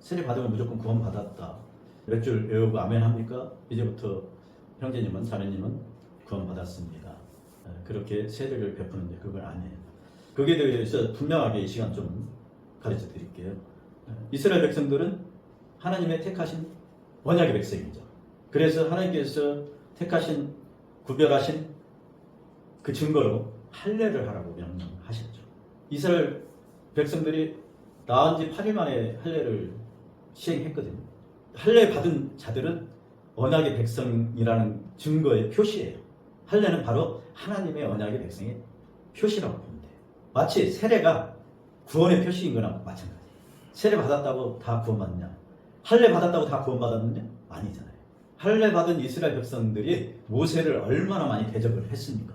세례 받으면 무조건 구원 받았다. 몇 줄 외우고 아멘 합니까? 이제부터 형제님은 자매님은 구원 받았습니다. 예, 그렇게 세례를 베푸는데 그걸 아니에요. 거기에 대해서 분명하게 이 시간 좀 가르쳐 드릴게요. 예, 이스라엘 백성들은 하나님의 택하신 언약의 백성이죠. 그래서 하나님께서 택하신 구별하신 그 증거로 할례를 하라고 명령하셨죠. 이스라엘 백성들이 나은 지 8일 만에 할례를 시행했거든요. 할례 받은 자들은 언약의 백성이라는 증거의 표시예요. 할례는 바로 하나님의 언약의 백성의 표시라고 보면 돼요. 마치 세례가 구원의 표시인 거나 마찬가지예요. 세례 받았다고 다 구원받느냐? 할례 받았다고 다 구원받았느냐? 아니잖아요. 할례 받은 이스라엘 백성들이 모세를 얼마나 많이 대접을 했습니까?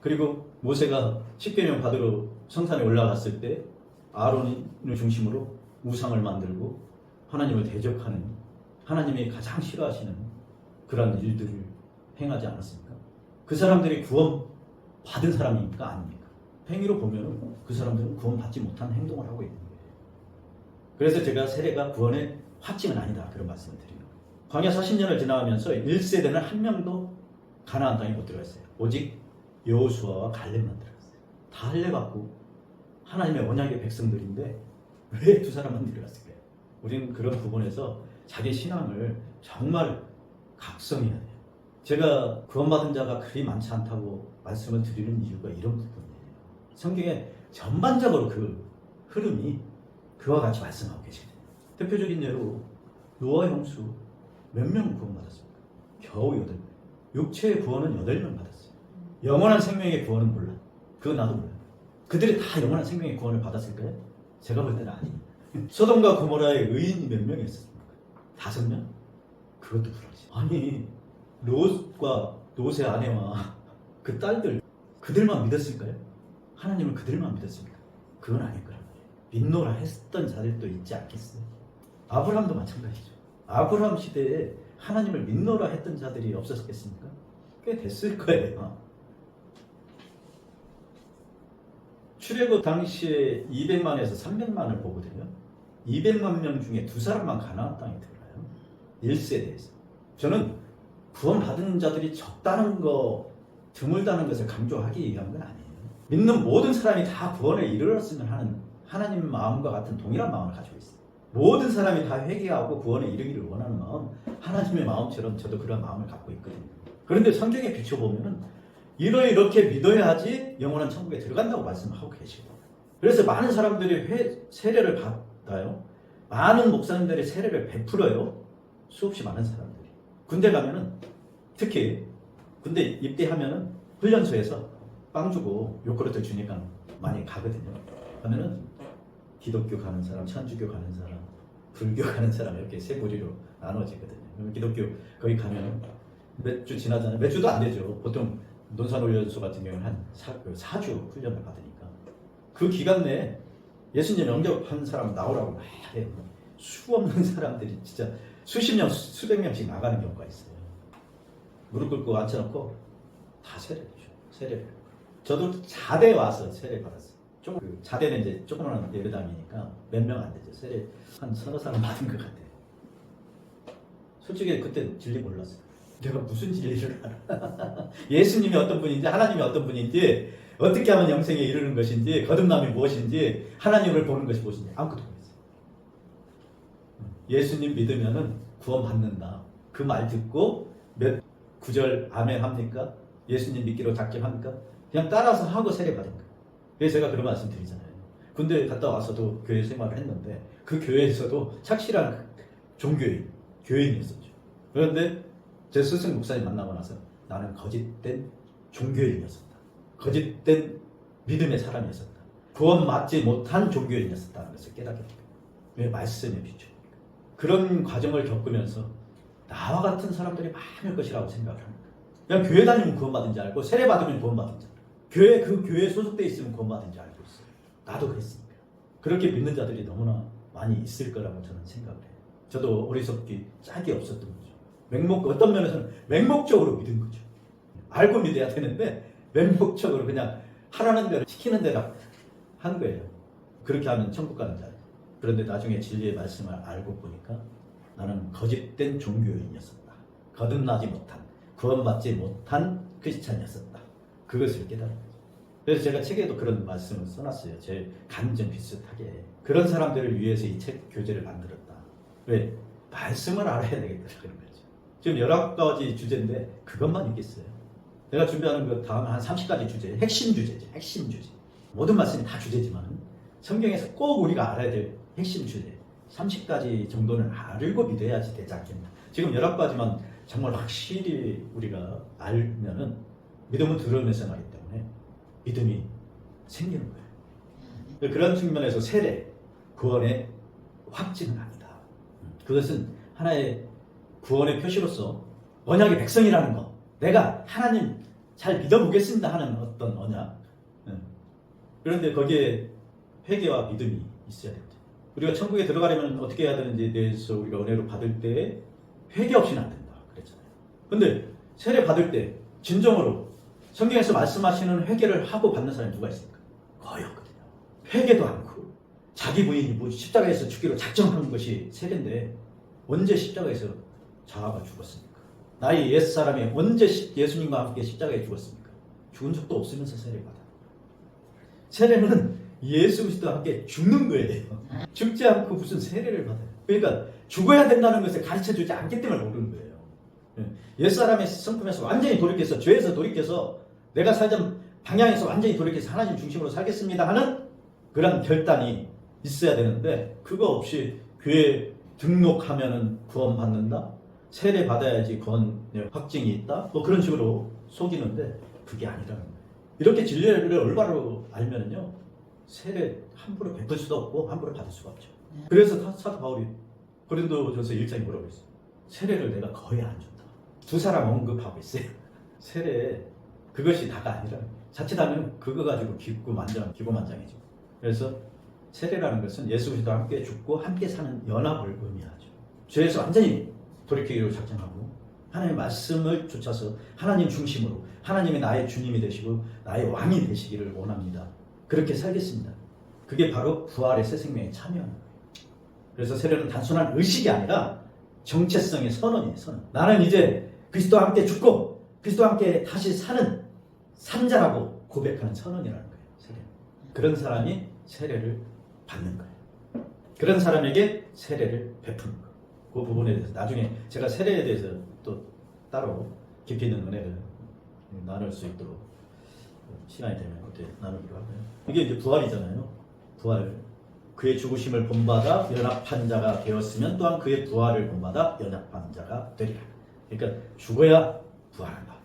그리고 모세가 십계명 받으러 성산에 올라갔을 때 아론을 중심으로 우상을 만들고 하나님을 대적하는 하나님이 가장 싫어하시는 그런 일들을 행하지 않았습니까? 그 사람들이 구원 받은 사람입니까? 아닙니까? 행위로 보면 그 사람들은 구원 받지 못한 행동을 하고 있는 거예요. 그래서 제가 세례가 구원의 확증은 아니다 그런 말씀을 거예요. 광야 40년을 지나가면서 1세대는 한 명도 가나안 땅에 못 들어갔어요. 오직 여호수아와 갈렙만 들어갔어요. 다 할례 받고 하나님의 언약의 백성들인데 왜 두 사람만 들어갔을까요? 우리는 그런 부분에서 자기 신앙을 정말 각성해야 돼요. 제가 구원받은 자가 그리 많지 않다고 말씀을 드리는 이유가 이런 부분이에요. 성경에 전반적으로 그 흐름이 그와 같이 말씀하고 계시거든요. 대표적인 예로 노아 형수 몇 명 구원받았습니까? 겨우 여덟 명. 육체의 구원은 여덟 명 받았어요. 영원한 생명의 구원은 몰라. 그거 나도 몰라. 그들이 다 영원한 생명의 구원을 받았을까요? 제가 볼 때는 아니에요. 소돔과 고모라의 의인이 몇 명이었습니까? 다섯 명? 그것도 불안지. 아니 롯과 롯의 아내와 그 딸들 그들만 믿었을까요? 하나님을 그들만 믿었습니까? 그건 아닐 거란 말이에요. 믿노라 했던 자들도 있지 않겠어요? 아브라함도 마찬가지죠. 아브라함 시대에 하나님을 믿노라 했던 자들이 없었겠습니까? 꽤 됐을 거예요. 출애굽 당시에 200만에서 300만을 보거든요. 200만 명 중에 두 사람만 가나안 땅에 들어가요. 1세대에서. 저는 구원받은 자들이 적다는 거, 드물다는 것을 강조하기 위한 건 아니에요. 믿는 모든 사람이 다 구원에 이르렀으면 하는 하나님 마음과 같은 동일한 마음을 가지고 있어요. 모든 사람이 다 회개하고 구원에 이르기를 원하는 마음, 하나님의 마음처럼 저도 그런 마음을 갖고 있거든요. 그런데 성경에 비춰보면은 이러 이렇게 믿어야지 영원한 천국에 들어간다고 말씀하고 계시고 그래서 많은 사람들이 회, 세례를 받 아요. 많은 목사님들이 세례를 베풀어요. 수없이 많은 사람들이. 군대 가면은 특히 군대 입대하면은 훈련소에서 빵 주고 요구르트 주니까 많이 가거든요. 가면은 기독교 가는 사람, 천주교 가는 사람, 불교 가는 사람 이렇게 세 부리로 나눠지거든요. 기독교 거기 가면은 몇주 지나잖아요. 몇 주도 안 되죠. 보통 논산훈련소 같은 경우는 한 사, 그 4주 훈련을 받으니까 그 기간 내에 예수님 영접한 사람 나오라고 막 해요. 수 없는 사람들이 진짜 수십 명, 수- 수백 명씩 나가는 경우가 있어요. 무릎 꿇고 앉혀놓고 다 세례를 줘. 세례를. 저도 자대 와서 세례 받았어요. 조금 그 자대는 이제 조그마한 예배당이니까 몇 명 안 되죠. 세례 한 서너 사람 받은 것 같아요. 솔직히 그때 진리 몰랐어요. 내가 무슨 진리를 알아? 예수님이 어떤 분인지 하나님이 어떤 분인지 어떻게 하면 영생에 이르는 것인지 거듭남이 무엇인지 하나님을 보는 것이 무엇인지 아무것도 모르겠어요. 예수님 믿으면은 구원 받는다. 그 말 듣고 몇 구절 아멘 합니까? 예수님 믿기로 작정합니까? 그냥 따라서 하고 세례 받은 거예요. 그래서 제가 그런 말씀 드리잖아요. 군대 갔다 와서도 교회 생활을 했는데 그 교회에서도 착실한 종교인, 교인이었었죠. 그런데 제 스승 목사님 만나고 나서 나는 거짓된 종교인이었었다. 거짓된 믿음의 사람이었었다. 구원 받지 못한 종교인이었었다는 것을 깨닫게 됩니다. 왜 말씀에 비추니까. 그런 과정을 겪으면서 나와 같은 사람들이 많을 것이라고 생각을 합니다. 그냥 교회 다니면 구원받은 줄 알고 세례 받으면 구원받은 줄 알고 교회 그 교회에 소속돼 있으면 구원받은 줄 알고 있어요. 나도 그랬으니까. 그렇게 믿는 자들이 너무나 많이 있을 거라고 저는 생각을 해요. 저도 어리석기 짝이 없었던 거죠. 맹목 어떤 면에서는 맹목적으로 믿은 거죠. 알고 믿어야 되는데 맹목적으로 그냥 하라는 대로 시키는 대로 한 거예요. 그렇게 하면 천국 가는 자 그런데 나중에 진리의 말씀을 알고 보니까 나는 거짓된 종교인이었었다. 거듭나지 못한, 구원받지 못한 크리스찬이었었다. 그것을 깨달은 거죠. 그래서 제가 책에도 그런 말씀을 써놨어요. 제 감정 비슷하게. 그런 사람들을 위해서 이 책 교재를 만들었다. 왜? 말씀을 알아야 되겠다. 그런 거죠. 지금 11가지 주제인데 그것만 있겠어요. 내가 준비하는 그 다음 한 30가지 주제, 핵심 주제지. 핵심 주제. 모든 말씀이 다 주제지만 성경에서 꼭 우리가 알아야 될 핵심 주제 30가지 정도는 알고 믿어야지 되지 않겠나. 지금 11가지만 정말 확실히 우리가 알면은 믿음은 들으면서 나기 때문에 믿음이 생기는 거예요. 그런 측면에서 세례, 구원의 확증은 아니다. 그것은 하나의 구원의 표시로서 언약의 백성이라는 것. 내가 하나님 잘 믿어보겠습니다 하는 어떤 언약. 응. 그런데 거기에 회개와 믿음이 있어야 된다. 우리가 천국에 들어가려면 어떻게 해야 되는지에 대해서 우리가 은혜로 받을 때 회개 없이는 안 된다. 그랬잖아요. 근데 세례 받을 때 진정으로 성경에서 말씀하시는 회개를 하고 받는 사람이 누가 있습니까? 거의 없거든요. 회개도 않고 자기 부인이 뭐 십자가에서 죽기로 작정한 것이 세례인데 언제 십자가에서 자아가 죽었습니까? 나의 옛사람이 언제 십- 예수님과 함께 십자가에 죽었습니까? 죽은 적도 없으면서 세례 받아. 세례는 예수 그리스도와 함께 죽는 거예요. 죽지 않고 무슨 세례를 받아요. 그러니까 죽어야 된다는 것을 가르쳐 주지 않기 때문에 모르는 거예요. 예. 옛사람의 성품에서 완전히 돌이켜서 죄에서 돌이켜서 내가 살던 방향에서 완전히 돌이켜서 하나님 중심으로 살겠습니다 하는 그런 결단이 있어야 되는데 그거 없이 교회 등록하면은 구원받는다? 세례 받아야지 구원의 확증이 있다? 뭐 그런 식으로 속이는데 그게 아니라는 거예요. 이렇게 진리를 올바로 알면은요 세례 함부로 베풀 수도 없고 함부로 받을 수가 없죠. 그래서 사- 사도 바울이 고린도전서 1장에 뭐라고 했어요? 세례를 내가 거의 안 준다. 두 사람 언급하고 있어요. 세례 그것이 다가 아니라 자칫하면 그거 가지고 기고 만장 기고 만장이죠. 그래서 세례라는 것은 예수 그리스도와 함께 죽고 함께 사는 연합을 의미하죠. 죄에서 완전히 돌이키기로 작정하고 하나님의 말씀을 쫓아서 하나님 중심으로 하나님이 나의 주님이 되시고 나의 왕이 되시기를 원합니다. 그렇게 살겠습니다. 그게 바로 부활의 새 생명에 참여하는 거예요. 그래서 세례는 단순한 의식이 아니라 정체성의 선언이에요. 선언. 나는 이제 그리스도와 함께 죽고 그리스도와 함께 다시 사는 산자라고 고백하는 선언이라는 거예요. 세례. 그런 사람이 세례를 받는 거예요. 그런 사람에게 세례를 베푸는 거예요. 그 부분에 대해서 나중에 제가 세례에 대해서 또 따로 깊이 있는 은혜를 나눌 수 있도록 시간이 되면 그때 나누기로 하고요. 이게 이제 부활이잖아요. 부활. 그의 죽으심을 본받아 연합한 자가 되었으면 또한 그의 부활을 본받아 연합한 자가 되리라. 그러니까 죽어야 부활한다.